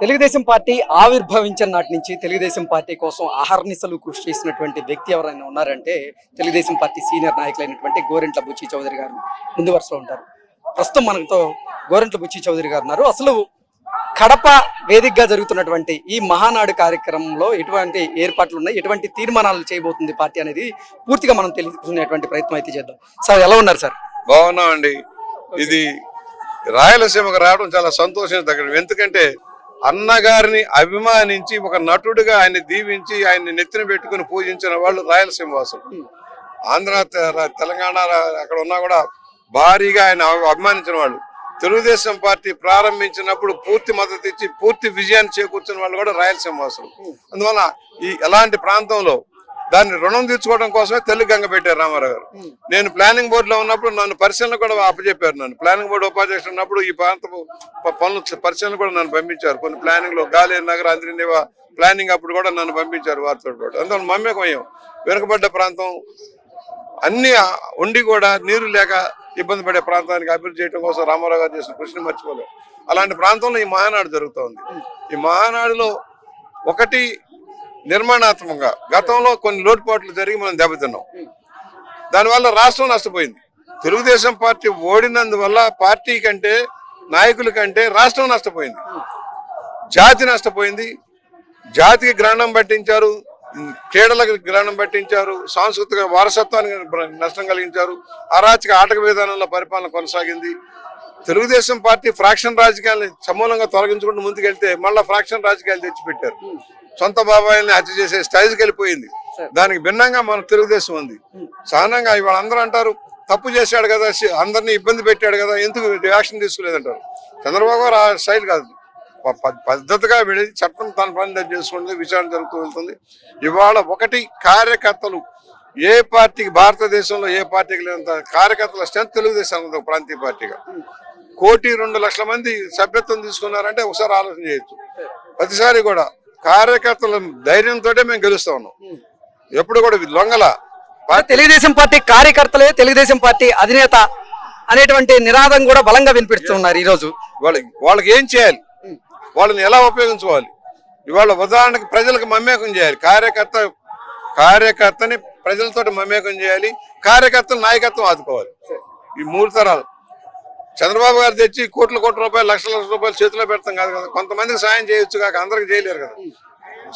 Telugu Desam party ఆవిర్భవించిన నాటి నుంచి తెలుగుదేశం పార్టీ కోసం అహర్నిశలు కృషి చేసినటువంటి వ్యక్తి ఎవరైనా ఉన్నారంటే తెలుగుదేశం పార్టీ సీనియర్ నాయకులైనటువంటి గోరెంట్ల బుచ్చి చౌదరి గారు. ముందు వరుసలో ఉంటారు. ప్రస్తుతం మనతో గోరెంట్ల బుచ్చి చౌదరి గారు ఉన్నారు. అసలు కడప వేదికగా జరుగుతున్నటువంటి ఈ మహానాడు కార్యక్రమంలో ఎటువంటి ఏర్పాట్లు ఉన్నాయి? ఎటువంటి తీర్మానాలు చేయబోతుంది పార్టీ అనేది పూర్తిగా మనం తెలుసుకునేటువంటి ప్రయత్నం అయితే చేద్దాం. సార్ ఎలా ఉన్నారు సార్? బాగున్నామండి. ఇది రాయలసీమకు రావడం చాలా సంతోషించదగ్గ ఎందుకంటే అన్నగారిని అభిమానించి ఒక నటుడిగా ఆయన దీవించి ఆయన్ని నెత్తిన పెట్టుకుని పూజించిన వాళ్ళు రాయలసీమ వాసులు ఆంధ్ర తె- తెలంగాణ అక్కడ ఉన్నా కూడా భారీగా ఆయన అభిమానించిన వాళ్ళు. తెలుగుదేశం పార్టీ ప్రారంభించినప్పుడు పూర్తి మద్దతు ఇచ్చి పూర్తి విజయాన్ని చేకూర్చిన వాళ్ళు కూడా రాయలసీమ వాసులు అందువల్ల ఈ ఎలాంటి ప్రాంతంలో దాన్ని రుణం తీర్చుకోవడం కోసమే తెలుగు గంగ పెట్టారు రామారావు గారు. నేను ప్లానింగ్ బోర్డులో ఉన్నప్పుడు నన్ను పరిశీలన కూడా అప్పచెప్పారు నన్ను. ప్లానింగ్ బోర్డు ఉపాధ్యక్షుడు ఉన్నప్పుడు ఈ ప్రాంత పనులు పరిశీలన కూడా నన్ను పంపించారు. కొన్ని ప్లానింగ్లో గాలి నగర అంద్రినివా ప్లానింగ్ అప్పుడు కూడా నన్ను పంపించారు వారితో పాటు. అందువల్ల మమ్మకం అయ్యాం వెనుకబడ్డ ప్రాంతం అన్ని ఉండి కూడా నీరు లేక ఇబ్బంది పడే ప్రాంతానికి అభివృద్ధి చేయడం కోసం రామారావు గారు చేసిన కృషిని మర్చిపోలేం. అలాంటి ప్రాంతంలో ఈ మహానాడు జరుగుతోంది. ఈ మహానాడులో ఒకటి నిర్మాణాత్మకంగా. గతంలో కొన్ని లోటుపాట్లు జరిగి మనం దెబ్బతిన్నాం. దానివల్ల రాష్ట్రం నష్టపోయింది. తెలుగుదేశం పార్టీ ఓడినందువల్ల పార్టీ కంటే నాయకుల కంటే రాష్ట్రం నష్టపోయింది. జాతి నష్టపోయింది. జాతికి గ్రహణం పట్టించారు. క్రీడలకు గ్రహణం పట్టించారు. సాంస్కృతిక వారసత్వానికి నష్టం కలిగించారు. అరాచక ఆటక విధానంలో పరిపాలన కొనసాగింది. తెలుగుదేశం పార్టీ ఫ్రాక్షన్ రాజకీయాలను సమూలంగా తొలగించుకుంటూ ముందుకెళ్తే మళ్ళా ఫ్రాక్షన్ రాజకీయాలు తెచ్చిపెట్టారు. సొంత బాబాయిల్ని హత్య చేసే స్టైజ్కి వెళ్ళిపోయింది. దానికి భిన్నంగా మన తెలుగుదేశం ఉంది. సహనంగా ఇవాళ అందరూ అంటారు తప్పు చేశాడు కదా అందరినీ ఇబ్బంది పెట్టాడు కదా ఎందుకు యాక్షన్ తీసుకోలేదంటారు. చంద్రబాబు గారు ఆ స్టైల్ కాదు. పద్ధతిగా వెళ్ళి చట్టం తన పని చేసుకుంటుంది విచారణ జరుగుతూ వెళ్తుంది. ఇవాళ ఒకటి కార్యకర్తలు ఏ పార్టీకి భారతదేశంలో ఏ పార్టీకి లేనంత కార్యకర్తల స్ట్రెంత్ తెలుగుదేశం ప్రాంతీయ పార్టీగా. కోటి రెండు లక్షల మంది సభ్యత్వం తీసుకున్నారంటే ఒకసారి ఆలోచన చేయొచ్చు. ప్రతిసారి కూడా కార్యకర్తల ధైర్యంతో మేము గెలుస్తా ఉన్నాం. ఎప్పుడు కూడా లొంగల. పార్టీ తెలుగుదేశం పార్టీ కార్యకర్తలే తెలుగుదేశం పార్టీ అధినేత అనేటువంటి నినాదం కూడా బలంగా వినిపిస్తున్నారు ఈ రోజు వాళ్ళకి వాళ్ళకి ఏం చేయాలి? వాళ్ళని ఎలా ఉపయోగించుకోవాలి? ఇవాళ ఉదాహరణకి ప్రజలకు మమేకం చేయాలి. కార్యకర్త కార్యకర్తని ప్రజలతోటి మమేకం చేయాలి. కార్యకర్తలు నాయకత్వం ఆదుకోవాలి. ఈ మూడు తరాలు. చంద్రబాబు గారు తెచ్చి కోట్ల కోట్ల రూపాయలు లక్షల లక్షల రూపాయలు చేతిలో పెడతాం కాదు కదా. కొంతమందికి సాయం చేయొచ్చు కాక అందరికి చేయలేరు కదా.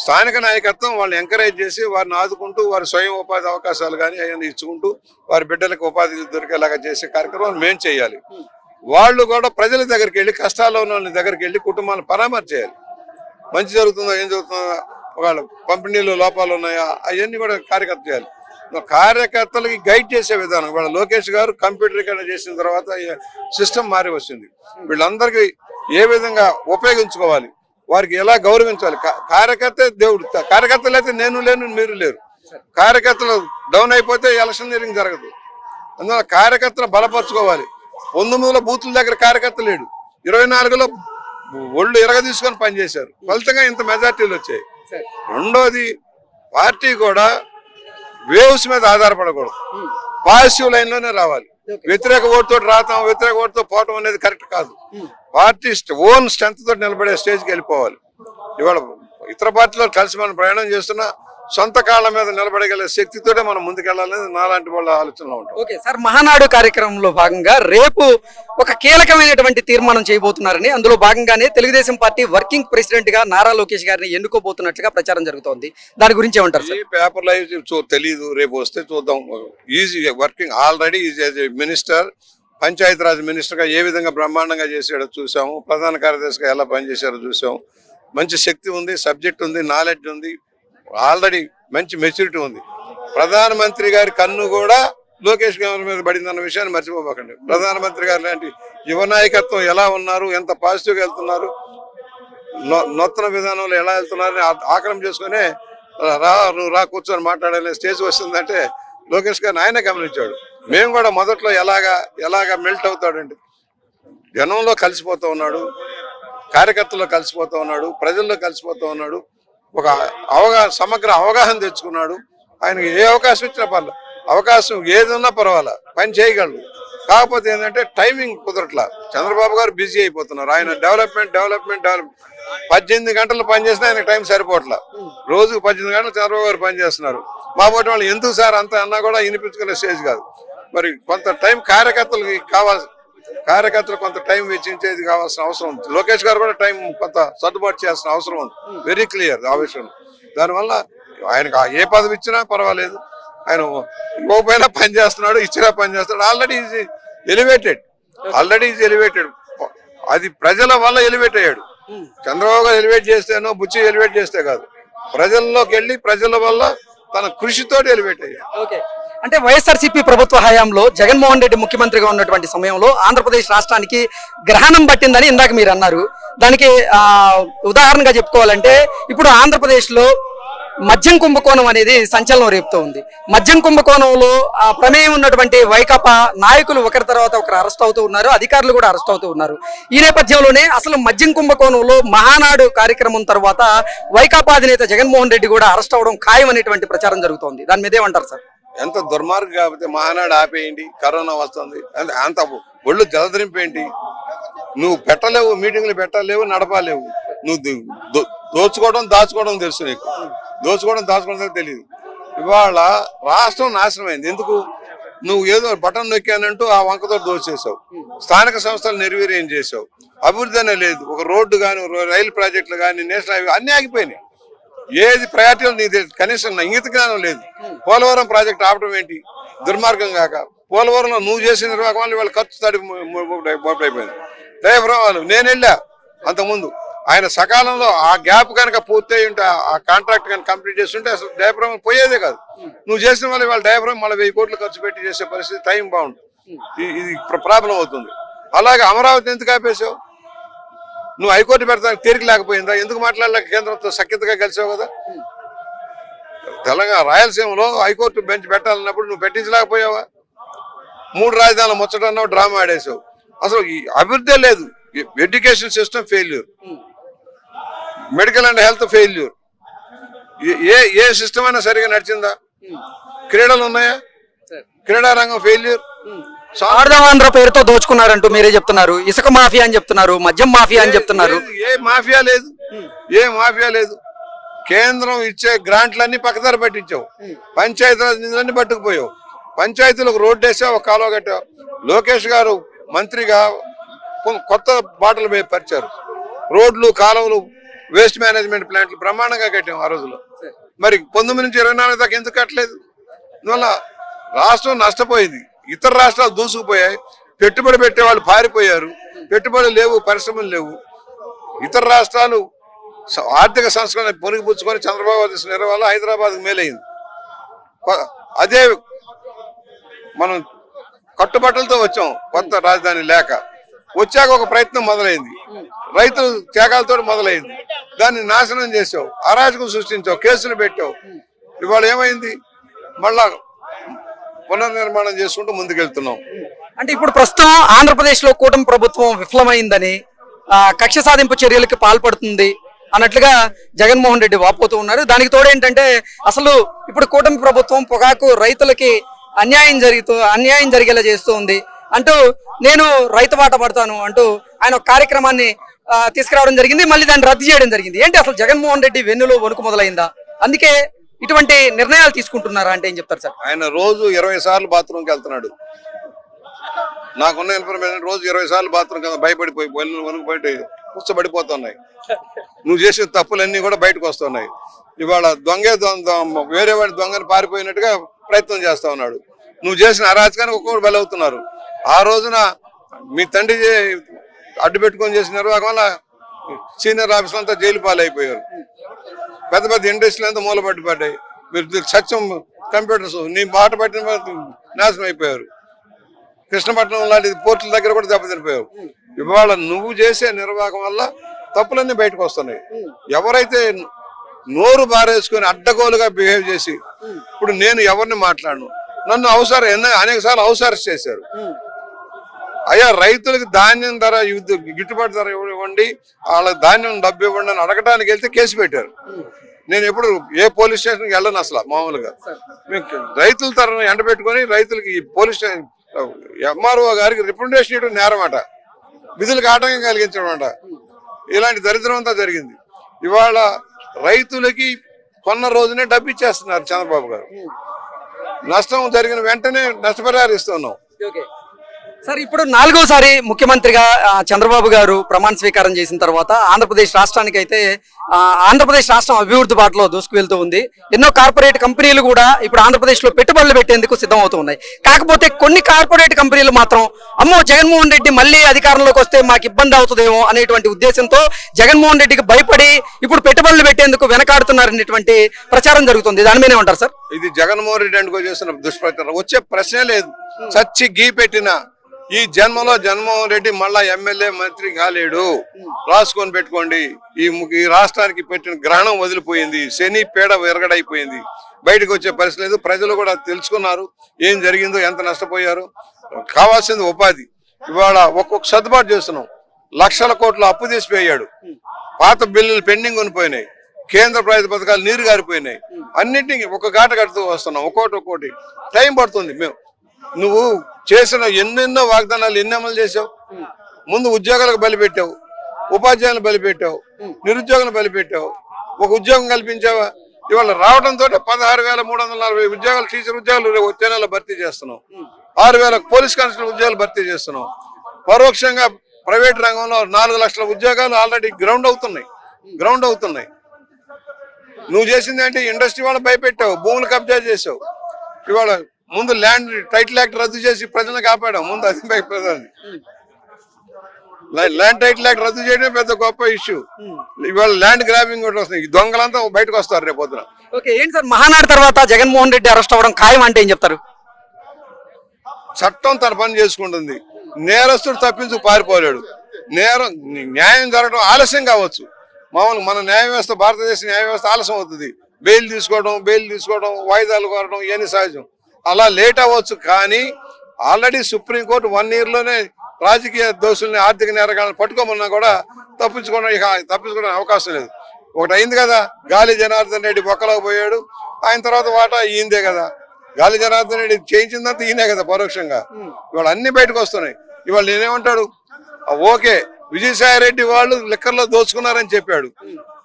స్థానిక నాయకత్వం వాళ్ళని ఎంకరేజ్ చేసి వారిని ఆదుకుంటూ వారి స్వయం ఉపాధి అవకాశాలు కానీ అవన్నీ ఇచ్చుకుంటూ వారి బిడ్డలకు ఉపాధి దొరికేలాగా చేసే కార్యక్రమం మేము చేయాలి. వాళ్ళు కూడా ప్రజల దగ్గరికి వెళ్ళి కష్టాల్లో ఉన్న వాళ్ళ దగ్గరికి వెళ్ళి కుటుంబాలను పరామర్శ చేయాలి మంచి జరుగుతుందో ఏం జరుగుతుందో ఒకవేళ పంపిణీలో లోపాలు ఉన్నాయా అవన్నీ కూడా కార్యకర్త చేయాలి. కార్యకర్తలకి గైడ్ చేసే విధానం. ఇవాళ లోకేష్ గారు కంప్యూటరీకరణ చేసిన తర్వాత సిస్టమ్ మారి వచ్చింది వీళ్ళందరికీ ఏ విధంగా ఉపయోగించుకోవాలి? వారికి ఎలా గౌరవించాలి? కార్యకర్త దేవుడు. కార్యకర్తలు అయితే నేను లేను మీరు లేరు. కార్యకర్తలు డౌన్ అయిపోతే ఎలక్షనీరింగ్ జరగదు. అందువల్ల కార్యకర్తలు బలపరచుకోవాలి. పంతొమ్మిదిలో బూతుల దగ్గర కార్యకర్త లేడు. ఇరవై నాలుగులో ఒళ్ళు ఎరగ తీసుకొని పనిచేశారు. ఫలితంగా ఇంత మెజార్టీలు వచ్చాయి. రెండోది పార్టీ కూడా వేవ్స్ మీద ఆధారపడకూడదు. పాజిటివ్ లైన్లోనే రావాలి వ్యతిరేక ఓటుతో రాతాం వ్యతిరేక ఓటుతో పోవటం అనేది కరెక్ట్ కాదు. పార్టీ ఓన్ స్ట్రెంత్ తోటి నిలబడే స్టేజ్కి వెళ్ళిపోవాలి. ఇవాళ ఇతర పార్టీలో కలిసి మనం ప్రయాణం చేస్తున్నా సొంత కాళ్ళ మీద నిలబడగల శక్తితోటే మనం ముందుకెళ్ళాలనేది నాలాంటి వాళ్ళ ఆలోచనలో ఉంటాం. ఓకే సార్ మహానాడు కార్యక్రమంలో భాగంగా రేపు ఒక కీలకమైనటువంటి తీర్మానం చేయబోతున్నారని అందులో భాగంగానే తెలుగుదేశం పార్టీ వర్కింగ్ ప్రెసిడెంట్గా నారా లోకేష్ గారిని ఎన్నుకోబోతున్నట్లుగా ప్రచారం జరుగుతోంది. దాని గురించి ఏమంటారు సార్? ఈ పేపర్లో చూ తెలియదు రేపు వస్తే చూద్దాం. Easy working already is minister Panchayati Raj మినిస్టర్గా ఏ విధంగా బ్రహ్మాండంగా చేసాడో చూసాము ప్రధాన కార్యదర్శిగా ఎలా పనిచేశారో చూసాము మంచి శక్తి ఉంది సబ్జెక్ట్ ఉంది నాలెడ్జ్ ఉంది. ఆల్రెడీ మంచి మెచ్యూరిటీ ఉంది. ప్రధానమంత్రి గారి కన్ను కూడా లోకేష్ గారి మీద పడిందన్న విషయాన్ని మర్చిపోబోకండి ప్రధానమంత్రి గారు లాంటి యువ నాయకత్వం ఎలా ఉన్నారు ఎంత పాజిటివ్గా వెళ్తున్నారు నొత్తన నూతన విధానంలో ఎలా వెళ్తున్నారని ఆ- ఆకలం చేసుకునే రా నువ్వు రా కూర్చొని మాట్లాడాలనే స్టేజ్ వస్తుందంటే లోకేష్ గారిని ఆయన గమనించాడు. మేము కూడా మొదట్లో ఎలాగా ఎలాగా మెల్ట్ అవుతాడండి జనంలో కలిసిపోతూ ఉన్నాడు కార్యకర్తల్లో కలిసిపోతూ ఉన్నాడు ప్రజల్లో కలిసిపోతూ ఉన్నాడు ఒక అవగాహన సమగ్ర అవగాహన తెచ్చుకున్నాడు. ఆయనకి ఏ అవకాశం ఇచ్చినా పర్లేదు అవకాశం ఏది ఉన్నా పర్వాలా పని చేయగలడు. కాకపోతే ఏంటంటే టైమింగ్ కుదరట్లా. చంద్రబాబు గారు బిజీ అయిపోతున్నారు. ఆయన డెవలప్మెంట్ డెవలప్మెంట్ డెవలప్మెంట్. పద్దెనిమిది గంటలు పనిచేసినా ఆయన టైం సరిపోవట్లా. రోజుకు పద్దెనిమిది గంటలు చంద్రబాబు గారు పనిచేస్తున్నారు మా పోటీ వాళ్ళు ఎందుకు సార్ అంత అన్నా కూడా వినిపించుకునే స్టేజ్ కాదు. మరి కొంత టైం కార్యకర్తలకి కావాల్సి కార్యకర్తలు కొంత టైం వెచ్చించేది కావాల్సిన అవసరం ఉంది. లోకేష్ గారు కూడా టైం కొంత సర్దుబాటు చేయాల్సిన అవసరం ఉంది. వెరీ క్లియర్ ఆ విషయం దానివల్ల ఆయనకు ఆ ఏ పదవి ఇచ్చినా పర్వాలేదు. ఆయన ఇవ్వకపోయినా పని చేస్తున్నాడు ఇచ్చినా పని చేస్తున్నాడు. Already is elevated already is elevated అది ప్రజల వల్ల ఎలివేట్ అయ్యాడు. చంద్రబాబు గారు ఎలివేట్ చేస్తేనో బుచ్చి ఎలివేట్ చేస్తే కాదు. ప్రజల్లోకి వెళ్ళి ప్రజల వల్ల తన కృషితో ఎలివేట్ అయ్యాడు. అంటే వైఎస్ఆర్సీపీ ప్రభుత్వ హయాంలో జగన్మోహన్ రెడ్డి ముఖ్యమంత్రిగా ఉన్నటువంటి సమయంలో ఆంధ్రప్రదేశ్ రాష్ట్రానికి గ్రహణం పట్టిందని ఇందాక మీరు అన్నారు. దానికి ఉదాహరణగా చెప్పుకోవాలంటే ఇప్పుడు ఆంధ్రప్రదేశ్లో మద్యం కుంభకోణం అనేది సంచలనం రేపుతూ ఉంది. మద్యం కుంభకోణంలో ఆ ప్రమేయం ఉన్నటువంటి వైకాపా నాయకులు ఒకరి తర్వాత ఒకరు అరెస్ట్ అవుతూ ఉన్నారు అధికారులు కూడా అరెస్ట్ అవుతూ ఉన్నారు. ఈ నేపథ్యంలోనే అసలు మద్యం కుంభకోణంలో మహానాడు కార్యక్రమం తర్వాత వైకాపా అధినేత జగన్మోహన్ రెడ్డి కూడా అరెస్ట్ అవడం ఖాయం అనేటువంటి ప్రచారం జరుగుతోంది. దాని మీద ఏమంటారు సార్? ఎంత దుర్మార్గం కాకపోతే మహానాడు ఆపేయండి కరోనా వస్తుంది. అంత- ఒళ్ళు జలదరింపేంటి నువ్వు పెట్టలేవు మీటింగ్లు పెట్టలేవు నడపలేవు. నువ్వు దోచుకోవడం దాచుకోవడం తెలుసు నీకు. దోచుకోవడం దాచుకోవడం తెలియదు ఇవాళ రాష్ట్రం నాశనం అయింది ఎందుకు? నువ్వు ఏదో బటన్ నొక్కానంటూ ఆ వంకతో దోచేసావు స్థానిక సంస్థలు నిర్వీర్యం చేసావు అభివృద్ధి అనేది లేదు. ఒక రోడ్డు కానీ రైలు ప్రాజెక్టులు కానీ నేషనల్ హైవే అన్ని ఆగిపోయినాయి. ఏది ప్రయారిటీలు నీకు కనీసం నా ఇంగిత జ్ఞానం లేదు. పోలవరం ప్రాజెక్ట్ ఆపడం ఏంటి? దుర్మార్గం కాక. పోలవరంలో నువ్వు చేసిన నిర్వాహకం వల్ల వాళ్ళ ఖర్చు తడి అయిపోయింది. డ్రైవర్ వాళ్ళు నేను వెళ్ళా అంతకుముందు. ఆయన సకాలంలో ఆ గ్యాప్ కనుక పూర్తి అయి ఉంటే ఆ కాంట్రాక్ట్ కనుక కంప్లీట్ చేస్తుంటే అసలు డయాఫ్రామ్ పోయేదే కాదు. నువ్వు చేసిన వల్ల వాళ్ళ డయాఫ్రామ్ మళ్ళీ వెయ్యి కోట్లు ఖర్చు పెట్టి చేసే పరిస్థితి టైం బాగుంటుంది ఇది ప్రాబ్లం అవుతుంది. అలాగే అమరావతి ఎందుకు ఆపేసావు నువ్వు హైకోర్టు పెడతానికి తీరిక లేకపోయిందా ఎందుకు మాట్లాడలేక కేంద్రంతో సఖ్యతగా కలిసావు కదా? తెలంగాణ రాయలసీమలో హైకోర్టు బెంచ్ పెట్టాలన్నప్పుడు నువ్వు పెట్టించలేకపోయావా? మూడు రాజధానులు ముచ్చటన్నావు డ్రామా ఆడేసావు అసలు ఈ అభివృద్ధి లేదు. Education system failure. Medical and health failure. ఏ ఏ సిస్టమ్ అయినా సరిగా నడిచిందా? క్రీడలు ఉన్నాయా? క్రీడా రంగం ఫెయిల్యూర్. ఆంధ్ర పేరుతో దోచుకున్నారంటూ మీరే చెప్తున్నారు. ఇసుక మాఫియా అని చెప్తున్నారు మద్యం మాఫియా అని చెప్తున్నారు. ఏ మాఫియా లేదు. ఏ మాఫియా లేదు. కేంద్రం ఇచ్చే గ్రాంట్లన్నీ పక్కదారి పట్టించావు. పంచాయతీరాజ్ నిధులన్నీ పట్టుకుపోయావు. పంచాయతీలకు రోడ్డు వేసావు ఒక కాలువ కట్టావు. లోకేష్ గారు మంత్రిగా కొత్త బాటలు పరిచారు. రోడ్లు కాలువలు వేస్ట్ మేనేజ్మెంట్ ప్లాంట్లు బ్రహ్మాండంగా కట్టాం ఆ రోజులో మరి పంతొమ్మిది నుంచి ఇరవై నాలుగు దాకా ఎందుకు కట్టలేదు? అందువల్ల రాష్ట్రం నష్టపోయింది. ఇతర రాష్ట్రాలు దూసుకుపోయాయి. పెట్టుబడి పెట్టే వాళ్ళు పారిపోయారు. పెట్టుబడి లేవు పరిశ్రమలు లేవు. ఇతర రాష్ట్రాలు ఆర్థిక సంస్కరణ పొనిగిపుచ్చుకొని చంద్రబాబు చేసిన నిర్వహణ వల్ల హైదరాబాద్ మేలైంది. అదే మనం కట్టుబట్టలతో వచ్చాం కొత్త రాజధాని లేక. వచ్చాక ఒక ప్రయత్నం మొదలైంది. రైతులు త్యాగాలతో మొదలైంది. దాన్ని నాశనం చేసావు అరాజకం సృష్టించావు. కేసులు పెట్టావు. ఇవాళ ఏమైంది? మళ్ళా పునర్నిర్మాణం చేసుకుంటూ ముందుకెళ్తున్నాం. అంటే ఇప్పుడు ప్రస్తుతం ఆంధ్రప్రదేశ్లో కూటమి ప్రభుత్వం విఫలమైందని కక్ష సాధింపు చర్యలకు పాల్పడుతుంది అన్నట్లుగా జగన్మోహన్ రెడ్డి వాపోతూ ఉన్నారు. దానికి తోడు ఏంటంటే అసలు ఇప్పుడు కూటమి ప్రభుత్వం పొగాకు రైతులకి అన్యాయం జరుగుతూ అన్యాయం జరిగేలా చేస్తూ ఉంది. అంటూ నేను రైతు బాట పడతాను అంటూ ఆయన ఒక కార్యక్రమాన్ని తీసుకురావడం జరిగింది. మళ్ళీ దాన్ని రద్దు చేయడం జరిగింది. ఏంటి అసలు జగన్మోహన్ రెడ్డి వెన్నులో వణుకు మొదలైందా? అందుకే ఇటువంటి నిర్ణయాలు తీసుకుంటున్నారా అంటే ఏం చెప్తారు సార్? ఆయన రోజు ఇరవై సార్లు బాత్రూమ్కి వెళ్తున్నాడు. నాకున్న ఇన్ఫర్మేషన్ రోజు ఇరవై సార్లు బాత్రూమ్ కింద భయపడిపోయి వణుకు వణుకు బయట నువ్వు చేసిన తప్పులన్నీ కూడా బయటకు వస్తున్నాయి. ఇవాళ దొంగే దొంగ వేరే వాడి దొంగని పారిపోయినట్టుగా ప్రయత్నం చేస్తా ఉన్నాడు. నువ్వు చేసిన అరాచకానికి ఒక్కొక్కరు బలవుతున్నారు. ఆ రోజున మీ తండ్రి అడ్డు పెట్టుకొని చేసిన నిర్వాహకం వల్ల సీనియర్ ఆఫీసులంతా జైలు పాలైపోయారు. పెద్ద పెద్ద ఇండస్ట్రీలు అంతా మూలపట్టి పడ్డాయి. మీరు సత్యం కంప్యూటర్స్ నీ బాట పట్టిన నాశనం అయిపోయారు. కృష్ణపట్నం లాంటి పోర్టుల దగ్గర కూడా దెబ్బతినిపోయావు. ఇవాళ నువ్వు చేసే నిర్వాహకం వల్ల తప్పులన్నీ బయటకు వస్తున్నాయి. ఎవరైతే నోరు బారేసుకొని అడ్డగోలుగా బిహేవ్ చేసి ఇప్పుడు నేను ఎవరిని మాట్లాడను? నన్ను అవసరం ఎన్నో అనేక సార్లు అవసరం చేశారు. అయ్యా రైతులకు ధాన్యం ధర గిట్టుబాటు ధర ఇవ్వండి వాళ్ళ ధాన్యం డబ్బు ఇవ్వండి అని అడగడానికి వెళ్తే కేసు పెట్టారు. నేను ఎప్పుడు ఏ పోలీస్ స్టేషన్కి వెళ్ళను అసలు మామూలుగా. రైతుల తరను ఎండబెట్టుకొని రైతులకి ఈ పోలీస్ స్టేషన్ ఎంఆర్ఓ గారికి రిప్రజెంటేషన్ ఇవ్వడం నేరమాట. విధులకు ఆటంకం కలిగించడం అంట. ఇలాంటి దరిద్రం అంతా జరిగింది. ఇవాళ రైతులకి కొన్న రోజునే డబ్బు ఇచ్చేస్తున్నారు చంద్రబాబు గారు. నష్టం జరిగిన వెంటనే నష్టపరిహారం ఇస్తున్నాం. సార్ ఇప్పుడు నాలుగోసారి ముఖ్యమంత్రిగా చంద్రబాబు గారు ప్రమాణ స్వీకారం చేసిన తర్వాత ఆంధ్రప్రదేశ్ రాష్ట్రానికి అయితే ఆంధ్రప్రదేశ్ రాష్ట్రం అభివృద్ధి బాటలో దూసుకువెళ్తూ ఉంది. ఎన్నో కార్పొరేట్ కంపెనీలు కూడా ఇప్పుడు ఆంధ్రప్రదేశ్లో పెట్టుబడులు పెట్టేందుకు సిద్ధమవుతూ ఉన్నాయి కాకపోతే కొన్ని కార్పొరేట్ కంపెనీలు మాత్రం అమ్మో జగన్మోహన్ రెడ్డి మళ్ళీ అధికారంలోకి వస్తే మాకు ఇబ్బంది అవుతుందేమో అనేటువంటి ఉద్దేశంతో జగన్మోహన్ రెడ్డికి భయపడి ఇప్పుడు పెట్టుబడులు పెట్టేందుకు వెనకాడుతున్నారనేటువంటి ప్రచారం జరుగుతుంది. దాని మీద ఉంటారు సార్? ఇది జగన్మోహన్ రెడ్డి అనుకో చేసిన దుష్ప్రచారం. వచ్చే ప్రశ్నే లేదు. చచ్చి గీ పెట్టిన ఈ జన్మలో జగన్మోహన్ రెడ్డి మళ్ళా ఎమ్మెల్యే మంత్రి కాలేడు. రాసుకొని పెట్టుకోండి. ఈ ఈ రాష్ట్రానికి పెట్టిన గ్రహణం వదిలిపోయింది. శని పేడ విరగడైపోయింది. బయటకు వచ్చే పరిస్థితి లేదు. ప్రజలు కూడా తెలుసుకున్నారు. ఏం జరిగిందో ఎంత నష్టపోయారు. కావాల్సింది ఉపాధి. ఇవాళ ఒక్కొక్క సర్దుబాటు చేస్తున్నాం. లక్షల కోట్లు అప్పు తీసిపోయాడు పాత బిల్లులు పెండింగ్ కొనిపోయినాయి. కేంద్ర ప్రభుత్వ పథకాలు నీరు గారిపోయినాయి. అన్నింటినీ ఒక గాట కడుతూ వస్తున్నాం. ఒక్కోటి ఒక్కోటి. టైం పడుతుంది. మేము నువ్వు చేసిన ఎన్నెన్నో వాగ్దానాలు ఎన్ని అమలు చేసావు? ముందు ఉద్యోగాలకు బలిపెట్టావు ఉపాధ్యాయులను బలిపెట్టావు నిరుద్యోగులను బలిపెట్టావు. ఒక ఉద్యోగం కల్పించావా? ఇవాళ రావడంతో పదహారు వేల మూడు వందల నలభై ఉద్యోగాలు టీచర్ ఉద్యోగాలు వచ్చే నెల భర్తీ చేస్తున్నాం ఆరు వేల పోలీస్ కానిస్టేబుల్ ఉద్యోగాలు భర్తీ చేస్తున్నాం పరోక్షంగా ప్రైవేట్ రంగంలో నాలుగు లక్షల ఉద్యోగాలు ఆల్రెడీ గ్రౌండ్ అవుతున్నాయి. గ్రౌండ్ అవుతున్నాయి. నువ్వు చేసింది అంటే ఇండస్ట్రీ వాళ్ళు భయపెట్టావు భూములు కబ్జా చేసావు. ఇవాళ ముందు ల్యాండ్ టైటిల్ యాక్ట్ రద్దు చేసి ప్రజలను కాపాడావు ముందు అది భయపడదాన్ని ల్యాండ్ టైటిల్ యాక్ట్ రద్దు చేయడమే పెద్ద గొప్ప ఇష్యూ. ఇవాళ ల్యాండ్ గ్రాబింగ్ కూడా వస్తుంది. దొంగలంతా బయటకు వస్తారు రేపు పొద్దున. ఓకే ఏంటి సార్? మహానాడు తర్వాత జగన్మోహన్ రెడ్డి అరెస్ట్ అవ్వడం ఖాయం అంటే ఏం చెప్తారు? చట్టం తన పని చేసుకుంటుంది. నేరస్తుడు తప్పించు పారిపోలేడు. నేరం న్యాయం జరగడం ఆలస్యం కావచ్చు. మామూలుగా మన న్యాయ వ్యవస్థ భారతదేశ న్యాయ వ్యవస్థ ఆలస్యం అవుతుంది. బెయిల్ తీసుకోవడం బెయిల్ తీసుకోవడం వాయిదాలు కోరడం ఇవన్నీ సహజం. అలా లేట్ అవ్వచ్చు కానీ ఆల్రెడీ సుప్రీంకోర్టు వన్ ఇయర్లోనే రాజకీయ దోషుల్ని ఆర్థిక నేరగాలను పట్టుకోమన్నా కూడా తప్పించుకోవడం ఇక తప్పించుకోవడానికి అవకాశం లేదు. ఒకటి అయింది కదా గాలి జనార్దన్ రెడ్డి బొక్కలోకి పోయాడు ఆయన తర్వాత వాటా ఈయందే కదా. గాలి జనార్దన్ రెడ్డి చేయించిందంతా ఈయనే కదా పరోక్షంగా. ఇవాళ అన్ని బయటకు వస్తున్నాయి. ఇవాళ నేనేమంటాడు? ఓకే విజయసాయి రెడ్డి వాళ్ళు లెక్కర్లో దోచుకున్నారని చెప్పాడు.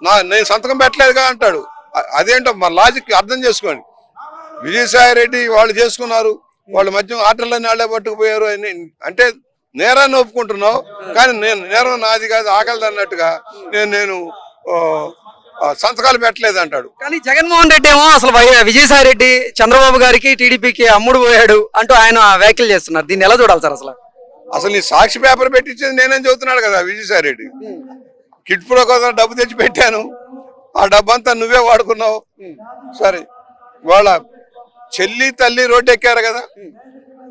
నా నేను సంతకం పెట్టలేదుగా అంటాడు. అదేంటో మా లాజిక్ అర్థం చేసుకోండి. విజయసాయి రెడ్డి వాళ్ళు చేసుకున్నారు. వాళ్ళ మధ్య ఆటలన్నీ వాళ్ళే పట్టుకుపోయారు అని. అంటే నేరాన్ని ఒప్పుకుంటున్నావు కానీ నేను నేరం నాది కాదు ఆకలిది అన్నట్టుగా నేను నేను సంతకాలు పెట్టలేదు అంటాడు. కానీ జగన్మోహన్ రెడ్డి ఏమో అసలు విజయసాయి రెడ్డి చంద్రబాబు గారికి టీడీపీకి అమ్ముడు పోయాడు అంటూ ఆయన వ్యాఖ్యలు చేస్తున్నారు. దీన్ని ఎలా చూడాలి సార్ అసలు? అసలు నీ సాక్షి పేపర్ పెట్టించేది నేనేం చదువుతున్నాడు కదా విజయసాయి రెడ్డి. కిట్ ప్రో కోసం డబ్బు తెచ్చి పెట్టాను ఆ డబ్బు అంతా నువ్వే వాడుకున్నావు. సరే వాళ్ళ చెల్లి తల్లి రోడ్డు ఎక్కారు కదా?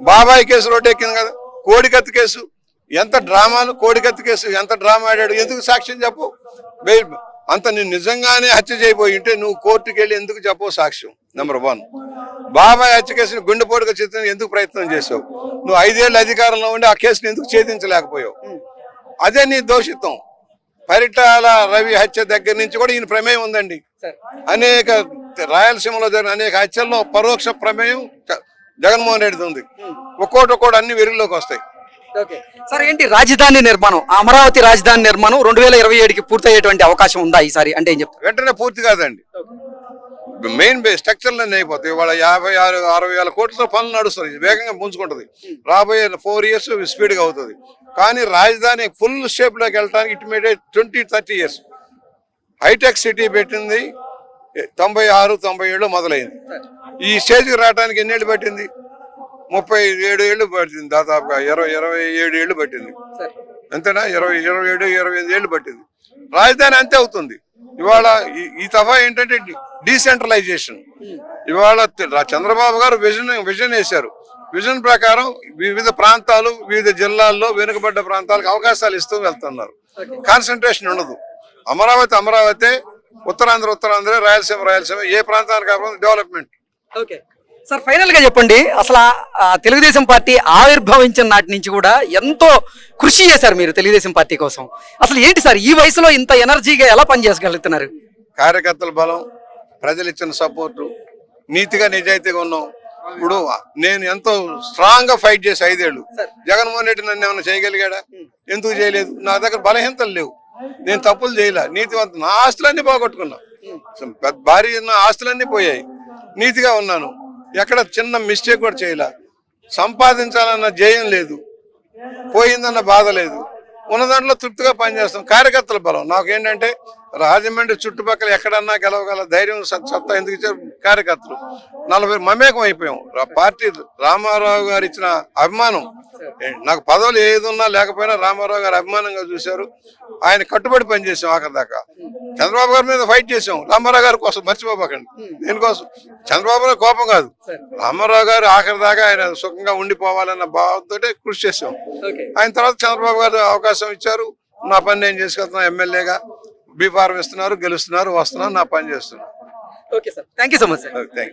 బాబాయ్ కేసు రోడ్డు ఎక్కింది కదా? కోడికత్తి కేసు. ఎంత డ్రామాలు? కోడికత్తి కేసు ఎంత డ్రామా ఆడాడు? ఎందుకు సాక్ష్యం చెప్పు? అంత నేను నిజంగానే హత్య చేయబోయి ఉంటే నువ్వు కోర్టుకి వెళ్ళి ఎందుకు చెప్పవు సాక్ష్యం? నెంబర్ వన్ బాబాయ్ హత్య కేసుని గుండెపోటుగా చిత్రం ఎందుకు ప్రయత్నం చేసావు? నువ్వు ఐదేళ్ళు అధికారంలో ఉండి ఆ కేసుని ఎందుకు ఛేదించలేకపోయావు? అదే నీ దోషిత్వం. పరిటాల రవి హత్య దగ్గర నుంచి కూడా ఈయన ప్రమేయం ఉందండి. అనేక రాయలసీమలో జరిగిన అనేక హత్యల్లో పరోక్ష ప్రమేయం జగన్మోహన్ రెడ్డిది ఉంది. ఒక్కోటి ఒక్కోటి అన్ని వెలుగులోకి వస్తాయి. ఓకే. సార్ ఏంటి రాజధాని నిర్మాణం? అమరావతి రాజధాని నిర్మాణం రెండు వేల ఇరవై ఏడుకి పూర్తయ్యేటువంటి అవకాశం ఉందా ఈసారి? అంటే ఏం చెప్తారు? వెంటనే పూర్తి కాదండి. మెయిన్ బేస్ స్ట్రక్చర్లు అన్నీ అయిపోతాయి. ఇవాళ యాభై ఆరు అరవై వేల కోట్లతో పనులు నడుస్తుంది వేగంగా పుంజుకుంటుంది రాబోయే ఫోర్ ఇయర్స్ స్పీడ్గా అవుతుంది. కానీ రాజధాని ఫుల్ షేప్లోకి వెళ్ళడానికి ఇటుమీడియట్ ట్వంటీ థర్టీ ఇయర్స్. హైటెక్ సిటీ పెట్టింది. తొంభై ఆరు తొంభై ఏళ్ళు మొదలైంది. ఈ స్టేజ్కి రావడానికి ఎన్నేళ్ళు పట్టింది? ముప్పై ఏడు ఏళ్ళు పట్టింది దాదాపుగా ఇరవై ఇరవై ఏడు ఏళ్ళు పట్టింది. అంతేనా? ఇరవై ఇరవై ఏడు ఇరవై ఎనిమిది ఏళ్ళు పట్టింది. రాజధాని అంతే అవుతుంది. ఇవాళ ఈ- తఫా ఏంటంటే డీసెంట్రలైజేషన్. ఇవాళ చంద్రబాబు గారు విజన్ విజన్ వేశారు. విజన్ ప్రకారం వివిధ ప్రాంతాలు వివిధ జిల్లాల్లో వెనుకబడ్డ ప్రాంతాలకు అవకాశాలు ఇస్తూ వెళ్తున్నారు. కాన్సన్ట్రేషన్ ఉండదు. అమరావతి అమరావతి ఉత్తరాంధ్ర ఉత్తరాంధ్ర రాయలసీమ రాయలసీమ ఏ ప్రాంతానికి కావాలి డెవలప్మెంట్ ఓకే సార్ ఫైనల్గా చెప్పండి. అసలు తెలుగుదేశం పార్టీ ఆవిర్భవించిన నాటి నుంచి కూడా ఎంతో కృషి చేశారు మీరు తెలుగుదేశం పార్టీ కోసం. అసలు ఏంటి సార్ ఈ వయసులో ఇంత ఎనర్జీగా ఎలా పనిచేసగలుగుతున్నారు కార్యకర్తల బలం ప్రజలు ఇచ్చిన సపోర్టు నీతిగా నిజాయితీగా ఉన్నాం. ఇప్పుడు నేను ఎంతో స్ట్రాంగ్గా ఫైట్ చేసి ఐదేళ్ళు. జగన్మోహన్ రెడ్డి నన్ను ఏమైనా చేయగలిగాడా? ఎందుకు చేయలేదు? నా దగ్గర బలహీనతలు లేవు. నేను తప్పులు చేయలే. నీతివంత నా ఆస్తులన్నీ పోగొట్టుకున్నా. పెద్ద భారీ ఉన్న ఆస్తులన్నీ పోయాయి. నీతిగా ఉన్నాను. ఎక్కడ చిన్న మిస్టేక్ కూడా చేయలే. సంపాదించాలన్న జయం లేదు. పోయిందన్న బాధ లేదు. ఉన్న దాంట్లో తృప్తిగా పనిచేస్తాం. కార్యకర్తల బలం. నాకేంటంటే రాజమండ్రి చుట్టుపక్కల ఎక్కడన్నా గెలవగల ధైర్యం సత్- సత్తా ఎందుకు ఇచ్చారు? కార్యకర్తలు. నలభై మమేకం అయిపోయాం. పార్టీ రామారావు గారు ఇచ్చిన అభిమానం నాకు పదవులు ఏది ఉన్నా లేకపోయినా రామారావు గారు అభిమానంగా చూశారు. ఆయన కట్టుబడి పనిచేసాం ఆఖరి దాకా. చంద్రబాబు గారి మీద ఫైట్ చేసాం రామారావు గారి కోసం మర్చిపోబకండి. దేనికోసం? చంద్రబాబు కోపం కాదు. రామారావు గారు ఆఖరి దాకా ఆయన సుఖంగా ఉండిపోవాలన్న భావంతో కృషి చేసాం ఆయన తర్వాత చంద్రబాబు గారు అవకాశం ఇచ్చారు. నా పని నేను చేసుకెళ్తున్నా ఎమ్మెల్యేగా. బీఫారం ఇస్తున్నారు గెలుస్తున్నారు వస్తున్నారు నా పని చేస్తున్నారు. Okay sir. Thank you so much sir thank